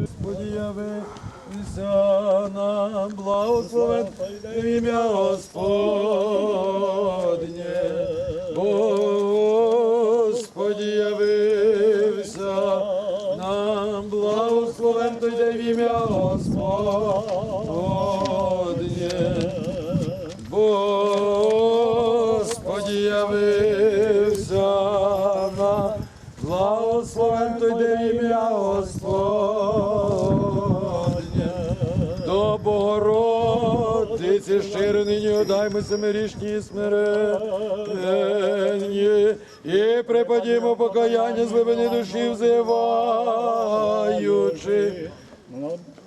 Господи, явися нам, благословен ім'я Господнє. Господи, явився нам, благословен той в ім'я Господнє. Благословен той день ім'я Господнє. До Богородиці щиро нині одаймося ми рішні і смиренні, і припадімо покаяння з глибини душі взиваючи.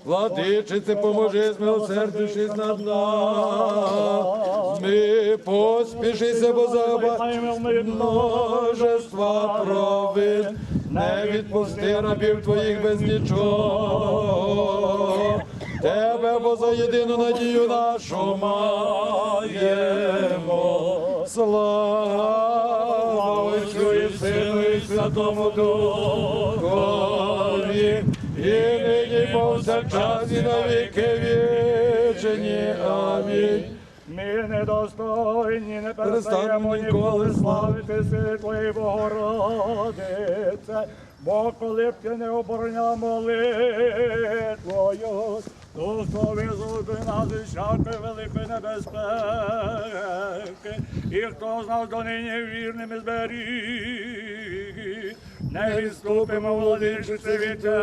Владичице, поможи, змилосердившись над нами, поспішися, бо заба множества провин, не відпусти рабів твоїх без нічого. Тебе, бо за єдину надію нашу маємо. Слава Отцю і Сину і Святому Духові, і нині повсякчас і на віки вічені. Амінь. Ми недостойні, не перестаємо ніколи. славити. Сили Твої Богородице, бо коли б ти не обороняла молитвою, то хто визволи нас всякої великої небезпеки, і хто з нас донині вірними зберіг, не відступимо, владичице, від тебе,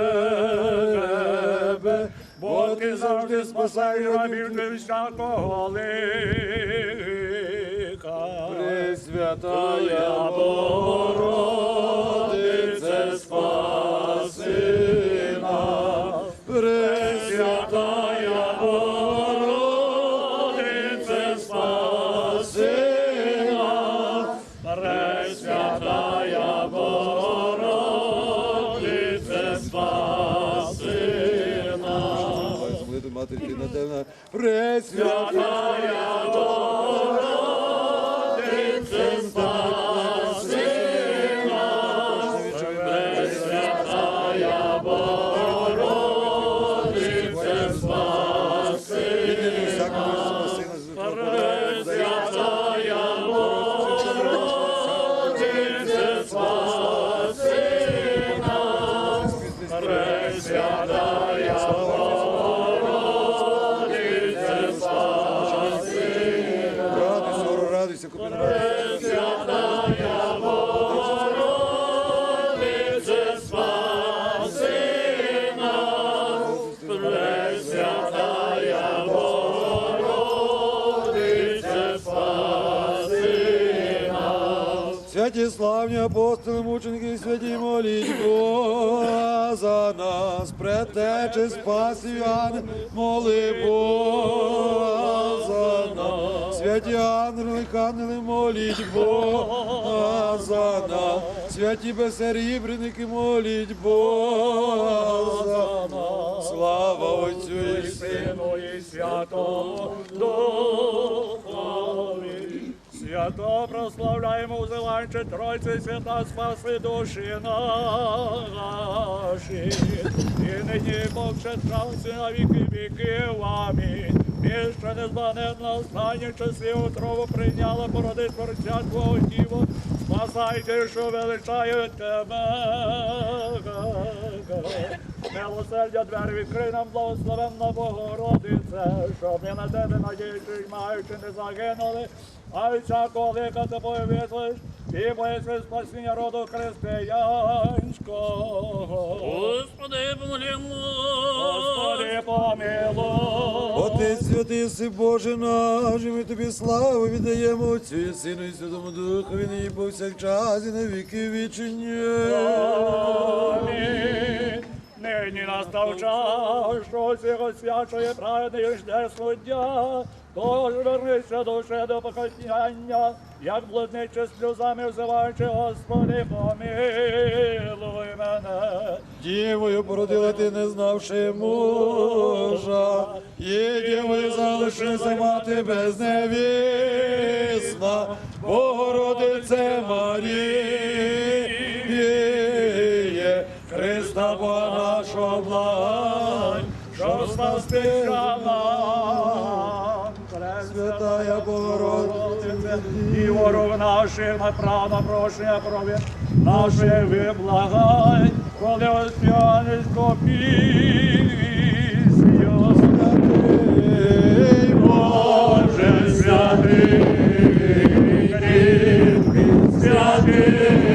бо ти завжди спасаєш рабів від всякого лика. Пресвятая Богородице, спаси Надевна. Пресвятая Богородице, спаси нас. Пресвятая Богородице, спаси Пресвятая Богородице, спаси нас. Пресвятая Богородице, моліть Бога за нас, предтече спас Іван, моли Бога за нас. Святі ангели, ангели, моліть Бога за нас. Святі безсерібреники, моліть Бога за нас. Слава Отцю і. Сину і Святому Духові. Свято прославляємо узиваючи Тройці свята спаси душі наші. І нині повсякчас і на віки віків. Амінь. І ще незбагненно останні часи отрову прийняла породи Творця Твого Діво. Спасайте, що величають тебе. Милосердя двері відкрий нам благословенна Богородице, щоб ми на тебе надіючись, маючи не загинули, а від всякого лика тобою вислиш, і боїться спасіння роду християнського. Господи, помолимо. Господи, помилуй. Отець святий си Боже наш, і ми тобі славу віддаємо Отцю і Сину і Святому Духові, нині повсякчас і на віки вічені. Час, що цього свячої правди жде суддя. Тож вернися душе до покаяння, як блудниче сльозами взиваючи, Господи, помилуй мене. Дівою породила ти, не знавши мужа, і дівою залишилася мати безневісна, Богородице Маріє, Христа Бога нашого застися нам. Святая Богородице, і ворог наших на прощення крові нашої виблагай, коли оспіванецько пісню. Святий Боже святий, кріпкий, святий,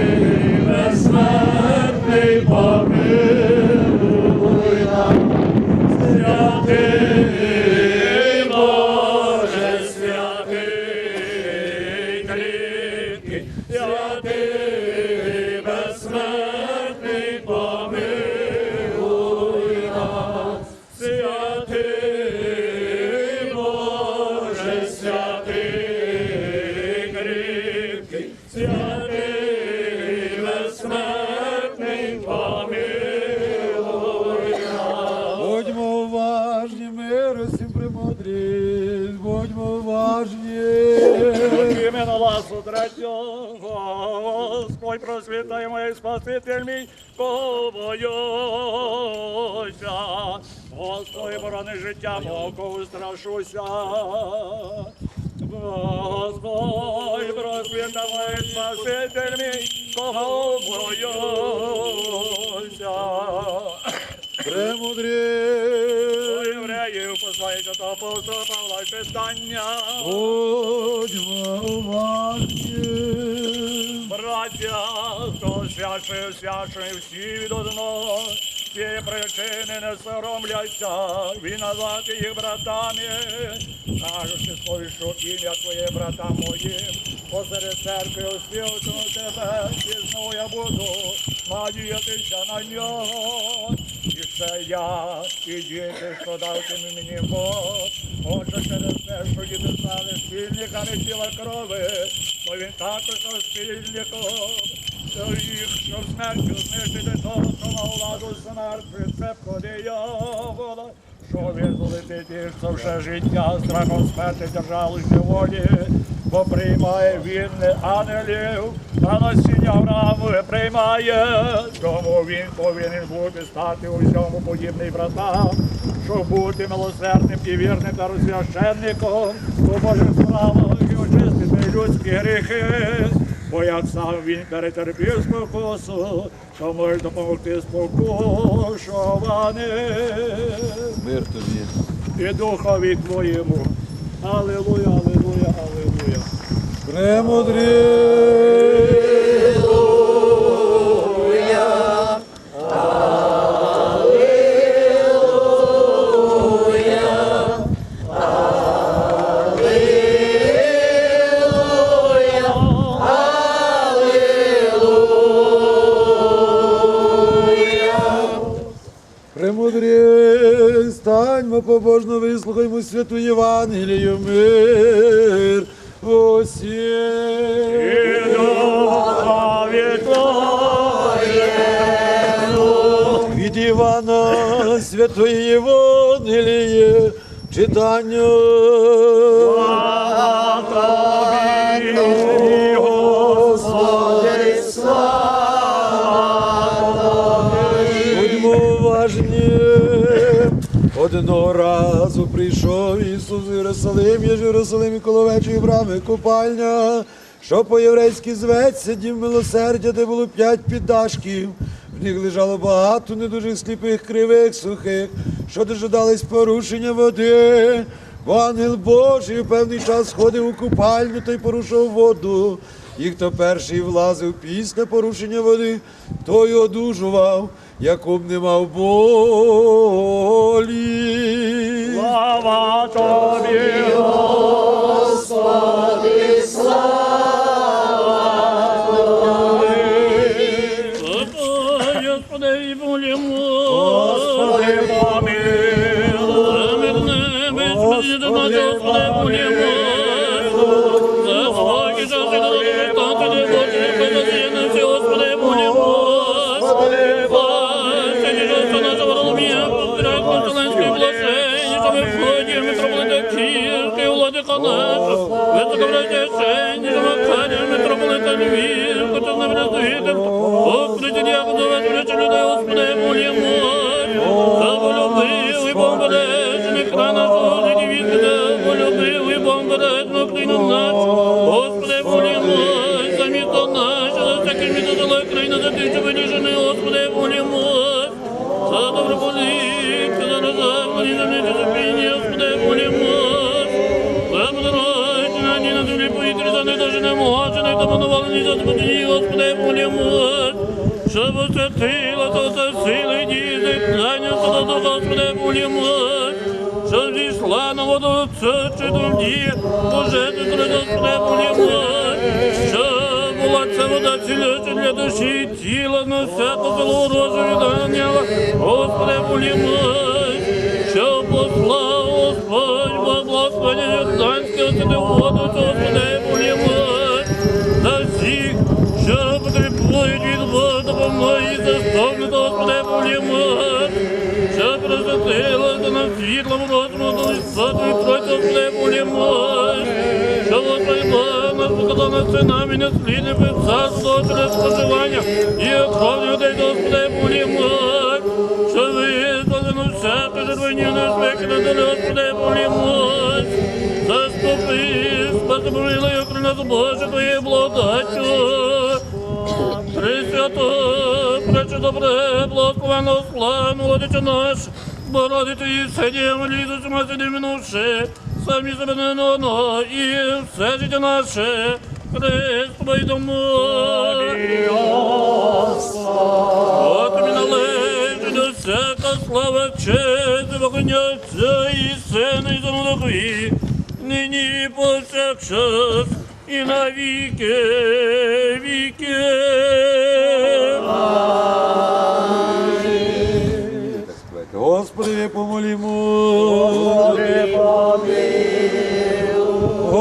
Просвітай моїй Спаситель мій, побоюся. Господи, борони життя мого, кого страшуся. Господь, просвітай моїй Спаситель мій, кого боюся. Премудрість. Євреїв послається та апостола Павла й питання. Будьмо уважні. Браття, хто свячив, свячив всі від одного, цієї причини не соромляться, він назвати їх братами, кажучи сповішу ім'я Твоє братам моїм, посеред церкви освітну тебе, пізно я буду. Надіятися на нього. І ще я, і діти, що дав ти мені Бог, Отже, через те, що діти стали спільниками тіла крови, то він також став спільником, їх, що смертю знищити того, що мав владу смерти, цепко його. що визволити тих, що вже життя страхом смерти держали волі, бо приймає він не ангелів, а насіння Авраамове приймає, тому він повинен бути стати у всьому подібний братам, щоб бути милосердним і вірним та розсвященником, у Божих справах і очистити людські гріхи. Бо як сам він перетерпів спокусу, то може допомогти спокушуваним Мир тобі. і духові твоєму. Аллилуйя, аллилуйя, аллилуйя. Премудрість. Премудрість, станьмо побожно, вислухаймо святу Євангелію, мир Від Івана святої Євангелії читання. Слава тобі, Господи, Будьмо уважні. Одного разу прийшов Ісус в Єрусалим, є ж в Єрусалимі коло вечої брами купальня, що по-єврейськи зветься дім милосердя, де було п'ять піддашків. В них лежало багато недужих сліпих, кривих, сухих, що дожидались порушення води. Бо ангел Божий у певний час сходив у купальню та й порушив воду. І хто перший влазив після порушення води, той одужував, Якуб не мав болі. слава тобі, Господи, Господи, молімось, щоб освятила, то за сили діти, зайнявся до Господи, молімось, що зійшла на воду читом діє, Боже, ти Господи, молімось, що була ця вода цілюща для душі тіла, на всяку злу рожу відганяла, Господи, молімось, що послав Господь, благословення освяти воду, Господи, нас показав на синами, не слідне царство через споживання і кров людей, Господи, молімось, що визвали на всяке жервення, не викине до Господи, молімось, заступи, спаси помилуй, окрім нас, Боже, Твоєю благодаттю. Пресвято, прече добре, благословенно, славно, владича наш, Бородити і все діємо, лізу, чому сиди минувши, самі себе не і все життя наше, Христ вийдемо. От тобі належить всяка слава, честь, вогня Отця і Сина, і Духові, нині повсякчас, і на віки віки.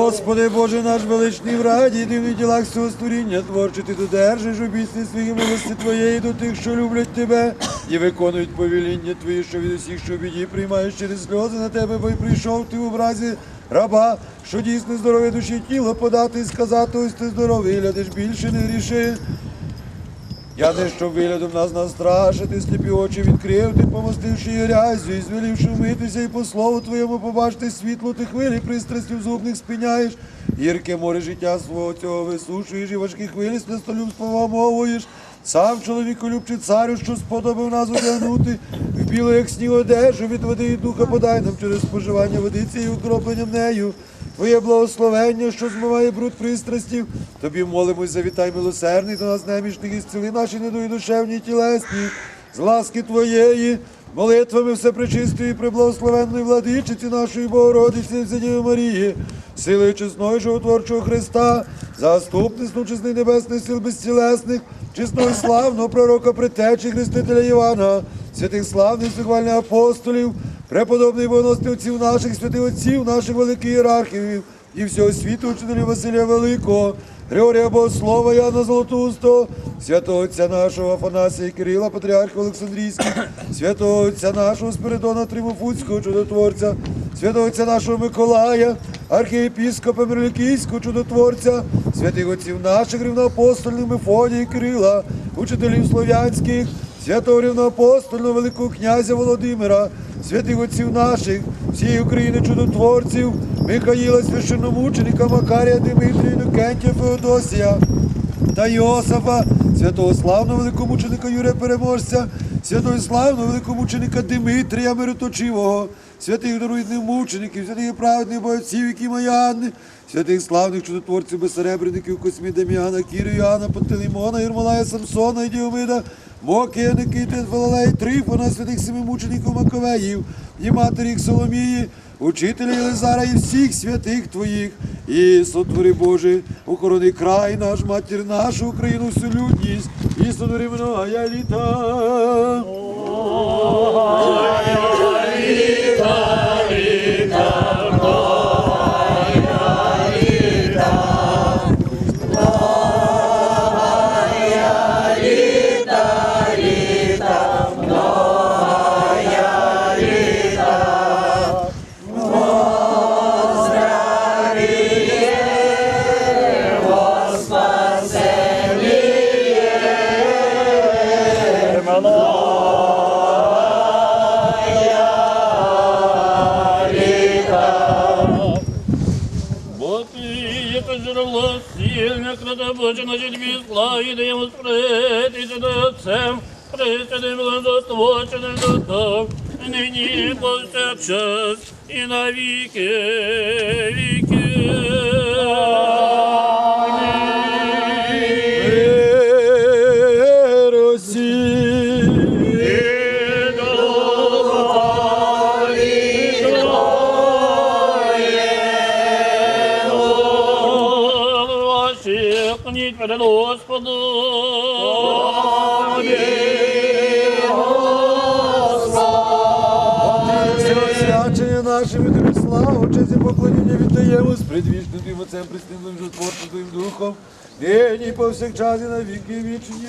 Господи Боже наш величний в раді, ти в ділах всього створіння творче, ти додержиш обіцяни свої милості Твоєї до тих, що люблять Тебе, і виконують повеління Твої, що від усіх, що біді, приймаєш через сльози на тебе, бо й прийшов ти в образі раба, що дійсно здоров'я душі тіла подати і сказати, ось ти здоровий, глядиш більше не гріши. Я не щоб виглядом нас настрашити, сліпі очі відкрив, ти помостивши її грязю, і звелівши вмитися, і по слову твоєму побачити світло ти хвилі, пристрастів зубних спиняєш, гірке море життя свого цього висушуєш, і важкі хвилі з нестолюбства вамовуєш. Сам чоловіку любчий царю, що сподобав нас одягнути, в білу, як сніг одежу, від води і духа подай нам через споживання водиці і укропленням нею. Твоє благословення, що змиває бруд пристрастів. Тобі молимось, завітай милосердний до нас немічних і зціли наші недуї душевні тілесні, з ласки Твоєї, молитвами всепречистої, преблагословенної владичиці нашої Богородиці, Діви Марії, силою чесної животворчого Христа, заступництво чесних небесних сил безцілесних, чесного славного пророка притечі Хрестителя Івана, святих славних сихвальних апостолів, преподобний богоносних наших, святих отців наших великих ієрархів і всього світу учителів Василія Великого, Григорія Богослова, Яна Золотоустого, святого отця нашого Афанасія Кирила, патріарха Олександрійського, святого отця нашого Спиридона Тримофуцького, чудотворця, святого отця нашого Миколая, архієпіскопа Мирлікійського чудотворця, святих отців наших рівноапостольних Мефодія Кирила, учителів слов'янських, святого рівноапостольного Великого князя Володимира, святих отців наших, всієї України чудотворців, Михаїла священномученика, Макарія Димитрія, Інокентія Феодосія та Йосифа, святого славного великомученика Юрія Переможця, святого славного великомученика Димитрія Мироточивого, святих дорогідних мучеників, святих праведних бойців, які Маяни, святих славних чудотворців безсеребреників Космі Дем'яна, Кіру, Іоанна, Пантелеймона, Єрмолая, Самсона і Діомида, Моки, Никити, Валалей, Трифона, святих семи мучеників Маковеїв, і матері Соломії, учителя Єлизара і всіх святих Твоїх, і сотвори Боже, охорони край наш, матір нашу, Україну, всю людність, і сотвори многая літа. поклоніння віддаємо з предвічним Твоїм Отцем, пристинним житворчим Твоїм Духом, нині повсякчас і навіки вічні.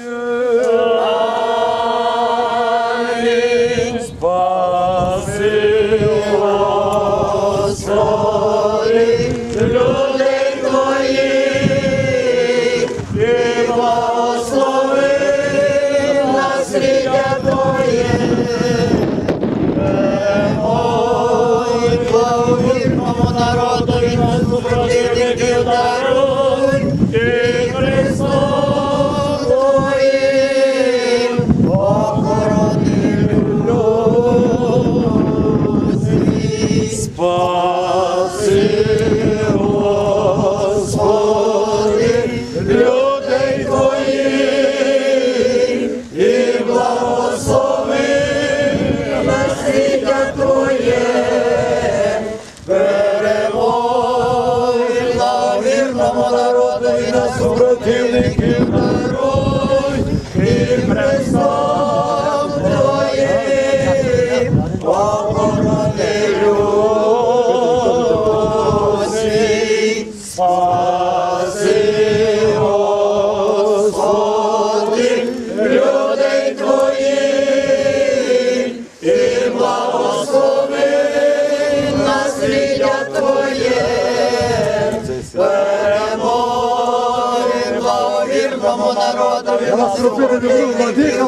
зробити добро владика.